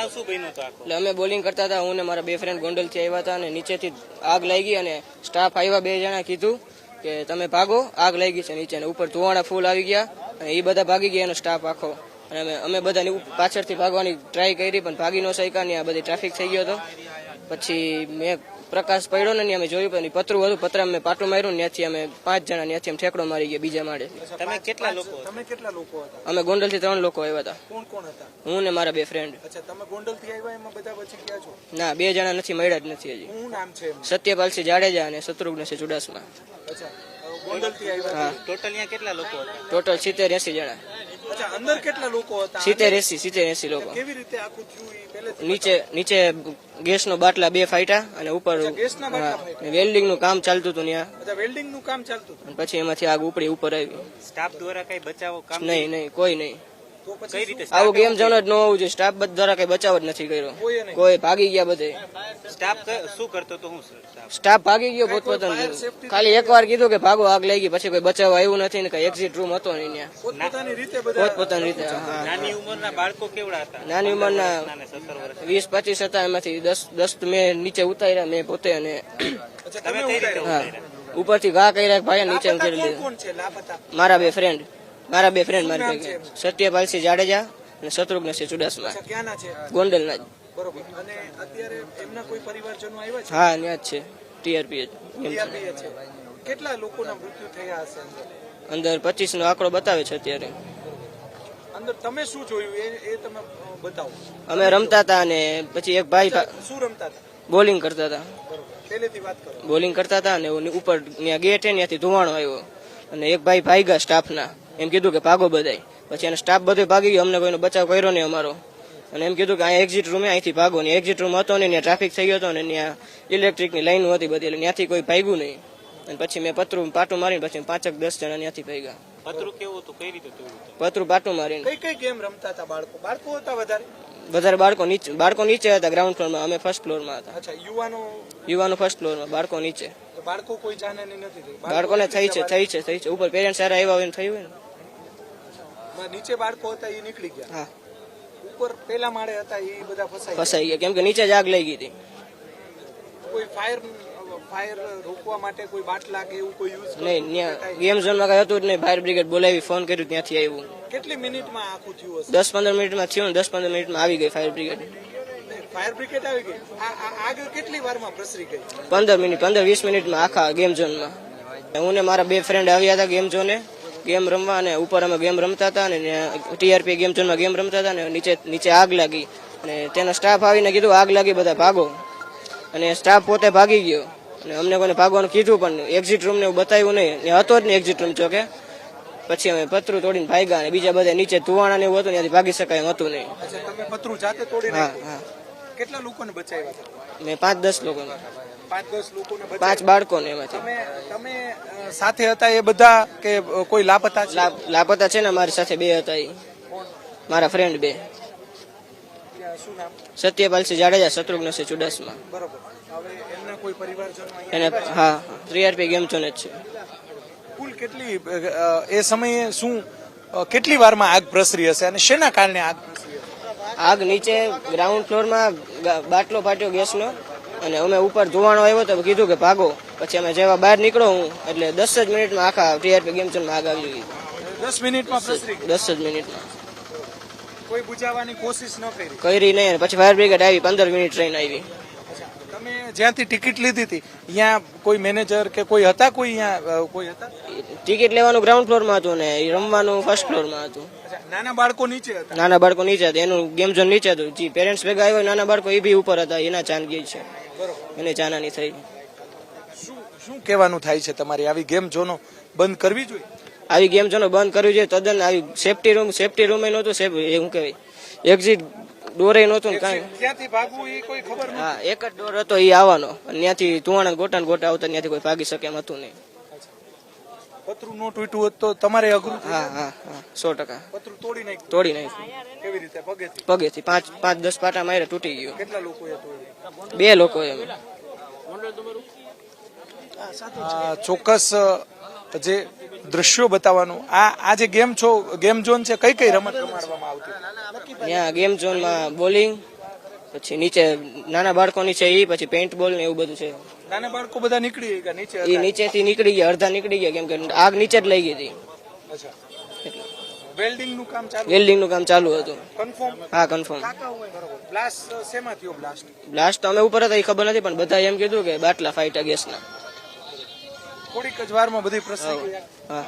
બનાવ શું બન્યો તો એટલે અમે બોલિંગ કરતા હતા, હું ને મારા બે ફ્રેન્ડ ગોંડલથી આવ્યા હતા અને નીચેથી આગ લાગી અને સ્ટાફ આવ્યા, બે જણા કીધું કે તમે ભાગો, આગ લાગી છે નીચે ઉપર ધુવાણા ફૂલ આવી ગયા અને એ બધા ભાગી ગયા એનો સ્ટાફ આખો. અને અમે અમે બધાની પાછળથી ભાગવાની ટ્રાય કરી પણ ભાગી ન શક્યા ને આ બધી ટ્રાફિક થઈ ગયો હતો. પછી મેં પ્રકાશ પડ્યો ને અમે જોયું પણ પતરું હતું. પતરા અમે પાટું માર્યું ને ત્યાંથી અમે પાંચ જણા ત્યાંથી અમે ઠેકડો મારી ગયા બીજા માળે તમે કેટલા લોકો તમે કેટલા લોકો હતા? અમે ગોંડલથી ત્રણ લોકો આવ્યા હતા. કોણ કોણ હતા? હું ને મારા બે ફ્રેન્ડ અચ્છા તમે ગોંડલથી આવ્યા એમાં બધા પછી ગયા છો? ના બે જણા નથી મળ્યા જ નથી હજી. શું નામ છે સત્યપાલ સિંહ જાડેજા અને શત્રુઘ્નસિંહ ચુડાસમા. અચ્છા ગોંડલથી આવ્યા ટોટલ અહીંયા કેટલા લોકો હતા? ટોટલ સિત્તેર એસી જણા. અચ્છા અંદર કેટલા લોકો હતા? સિત્તેર એસી સિત્તેર એસી લોકો. કેવી રીતે આખું થયું નીચે નીચે ગેસ નો બાટલા બે ફાટ્યા અને ઉપર વેલ્ડિંગનું કામ ચાલતું હતું ત્યાં. વેલ્ડિંગનું કામ ચાલતું પછી એમાંથી આગ ઉપડી ઉપર આવી. સ્ટાફ દ્વારા કઈ બચાવો કામ નહીં? નહીં કોઈ નહીં. કઈ રીતે? આવું ગેમ ઝોન જ ન હોવું જોઈએ. સ્ટાફ દ્વારા કઈ બચાવ જ નથી કર્યો. કોઈ ભાગી ગયા બધે. સ્ટાફ શું કરતો તો હું સ્ટાફ. સ્ટાફ ભાગી ગયો પોતપોતાનું. ખાલી એકવાર કીધું કે ભાગો આગ લઈ ગઈ પછી કોઈ બચાવ આવ્યું નથી ને કઈ એક્ઝિટ રૂમ હતો નહીં ત્યાં. પોતપોતાની રીતે પોતપોતાની રીતે નાની ઉંમરના બાળકો કેવડા હતા? નાની ઉંમરના વીસ પચીસ હતા એમાંથી. દસ દસ મેં નીચે ઉતાર્યા મેં પોતે અને ઉપરથી ઘા કર્યા ભાઈ નીચે લાપતા ઉતારી કોણ લીધા. કોણ છે? લાપતા. મારા બે ફ્રેન્ડ મારા બે ફ્રેન્ડ મારી ભેગા. સત્યપાલસિંહ જાડેજા અને શત્રુઘ્નસિંહ ચુડાસમા. ગોંડલના. જ બરોબર. અને અત્યારે એમના કોઈ પરિવારજનો આવ્યા છે? હા ત્યાં જ છે. ટીઆરપી છે. કેટલા લોકોના મૃત્યુ થયા હશે અંદર? પચીસ નો આંકડો બતાવે છે અત્યારે. અંદર તમે શું જોયું? એ તમે બતાવો. અમે રમતા હતા અને પછી એક ભાઈ શું રમતા હતા? બોલિંગ કરતા હતા. પહેલેથી વાત કરો. બોલિંગ કરતા હતા અને ઉપર ત્યાં ગેટ છે ત્યાંથી ધુવાણો આવ્યો. અને એક ભાઈ ભાગ્યા સ્ટાફના. એમ કીધું કે ભાગો બધાય. પછી એનો સ્ટાફ બધો ભાગી ગયો. અમને કોઈનો બચાવ કર્યો નહીં અમારો. અને એમ કીધું કે અહીંયા એક્ઝિટ રૂમે અહીંથી ભાગો ને એક્ઝિટ રૂમ હતો ને ત્યાં ટ્રાફિક થઈ ગયો હતો ને ત્યાં ઇલેક્ટ્રિકની લાઈન હતી બધી. એટલે ત્યાંથી કોઈ ભાગ્યું નહીં. અને પછી મેં પતરું પાટું મારીને પછી પાંચક દસ જણા ત્યાંથી ભાગ્યા. પતરું કેવું હતું? કઈ રીતે પતરું પાટું મારીને. કઈ કઈ ગેમ રમતા હતા બાળકો? બાળકો હતા વધારે? વધારે બાળકો નીચે બાળકો નીચે હતા ગ્રાઉન્ડ ફ્લોરમાં અમે ફર્સ્ટ ફ્લોરમાં હતા. અચ્છા યુવાનો? યુવાનો ફર્સ્ટ ફ્લોરમાં બાળકો નીચે. બાળકો કોઈ જાણે નથી બાળકોને થઈ છે થઈ છે થઈ છે. ઉપર પેરેન્ટ્સ સારા આવ્યા હોય થયું હોય ને. નીચે બાળકો હતા એ નીકળી ગયા. હા. ઉપર પેલા માળે હતા એ બધા ફસાઈ ફસાઈ ગયા. કેમ કે નીચે જ આગ લઈ ગઈ હતી. કોઈ ફાયર ફાયર રોકવા માટે કોઈ બાટલા કે એવું કોઈ યુઝ નહીં ગેમ ઝોનમાં કઈ હતું જ નહીં. ફાયર બ્રિગેડ બોલાવી ફોન કર્યું ત્યાંથી આવ્યું. કેટલી મિનિટમાં આખું થયું હશે? દસ પંદર મિનિટમાં થયું દસ પંદર મિનિટમાં આવી ગઈ ફાયર બ્રિગેડ ફાયર બ્રિગેડ આવી ગઈ. આગ કેટલી વારમાં પ્રસરી ગઈ? પંદર મિનિટ પંદર વીસ મિનિટમાં આખા ગેમ ઝોનમાં હું ને મારા બે ફ્રેન્ડ આવ્યા હતા ગેમ ઝોને ગેમ રમવા અને ઉપર અમે ગેમ રમતા હતા ને ટીઆરપી ગેમ ઝોનમાં ગેમ રમતા હતા ને નીચે નીચે આગ લાગી અને તેનો સ્ટાફ આવીને કીધું આગ લાગી બધા ભાગો. અને સ્ટાફ પોતે ભાગી ગયો. અને અમને કોઈને ભાગવાનું કીધું પણ એક્ઝિટ રૂમ ને એવું બતાવ્યું નહીં. ત્યાં હતો જ નહીં એક્ઝિટ રૂમ ચોકે પછી અમે પતરું તોડીને ભાગ્યા અને બીજા બધા નીચે ધુવાણા ને એવું હતું ત્યાંથી ભાગી શકાય એમ હતું નહીં. પતરું જાતે તોડી હા હા. કેટલા લોકોને બચાવ્યા છે? મેં પાંચ દસ લોકોને. પાંચ દસ લોકોને પાંચ બાળકોને એમાંથી. તમે તમે સાથે હતા એ બધા કે કોઈ લાપતા લાપતા છે ને મારી સાથે બે હતા એ. મારા ફ્રેન્ડ બે. સત્યપાલસિંહ જાડેજા ચુડાસમા. કોઈ પરિવારજનો અહીંયા એને હા ત્રીઆરપી ગેમ ઝોન જ છે. કુલ કેટલી એ સમયે શું કેટલી વારમાં આગ પ્રસરી હશે અને શેના કારણે આગ પ્રસરી આગ નીચે ગ્રાઉન્ડ ફ્લોરમાં બાટલો ફાટ્યો ગેસનો અને અમે ઉપર ધોવાણો આવ્યો તો કીધું કે ભાગો. પછી અમે જેવા બહાર નીકળો હું એટલે દસ જ મિનિટમાં આખા ટીઆરપી ગેમ ઝોનમાં આગ આવી ગઈ. દસ મિનિટમાં દસ જ મિનિટમાં. કોઈ બુજાવવાની કોશિશ ન કરી? કરી નહીં પછી ફાયર બ્રિગેડ આવી પંદર મિનિટ ટ્રેન આવી. જ્યાંથી ટિકિટ લીધી હતી અહીંયા કોઈ મેનેજર કે કોઈ હતા કોઈ અહીંયા કોઈ હતા? ટિકિટ લેવાનું ગ્રાઉન્ડ ફ્લોરમાં હતું ને રમવાનું ફર્સ્ટ ફ્લોરમાં હતું. નાના બાળકો નીચે હતા? નાના બાળકો નીચે હતા એનું ગેમ ઝોન નીચે હતું. જે પેરેન્ટ્સ ભેગા આવ્યો નાના બાળકો એ બી ઉપર હતા એના ચાનગી છે. એને ચાનાની થઈ. શું શું કહેવાનું થાય છે તમારી આવી ગેમ ઝોનો બંધ કરવી જોઈએ? આવી ગેમ ઝોનો બંધ કરવી જોઈએ તદ્દન આવી સેફટી રૂમ સેફટી રૂમ નહોતું સેફ હું કહેવાય. એક્ઝિટ ડોરે નહોતું ને કાંઈ. ક્યાંથી ભાગવું એ કોઈ ખબર હા એક જ ડોર હતો એ આવવાનો. અને ત્યાંથી ધુવાણા ગોટા ગોટા આવતા ત્યાંથી કોઈ ભાગી શકે એમ હતું નહીં. પતરું નો તૂટ્યું હોત તો તમારે અઘરું હા હા હા. સો ટકા. પતરું તોડી નાખ્યું? તોડી નાખ્યું. કેવી રીતે? પગેથી? પગેથી. પાંચ પાંચ દસ પાટા મારે તૂટી ગયો. કેટલા બે લોકો એમ. ચોક્કસ જે દ્રશ્યો બતાવવાનું. આ આ જે ગેમ છો ગેમ ઝોન છે કઈ કઈ રમત રમાડવામાં આવતી? ત્યાં ગેમ ઝોનમાં બોલિંગ પછી નીચે નાના બાળકો નીચે એ પછી પેન્ટ બોલ ને એવું બધું છે. નાના બાળકો બધા નીકળી ગયા નીચે એ નીચેથી નીકળી ગયા અડધા નીકળી ગયા કેમ કે આગ નીચે જ લઈ ગઈ હતી વેલ્ડિંગનું કામ ચાલુ વેલ્ડિંગનું કામ ચાલુ હતું. કન્ફર્મ હા કન્ફર્મ બ્લાસ્ટ શેમાં થયો બ્લાસ્ટ બ્લાસ્ટ તો અમે ઉપર હતા એ ખબર નથી પણ બધા એમ કીધું કે બાટલા ફાઈટા ગેસના થોડીક જ વારમાં બધી પ્રસરી હા.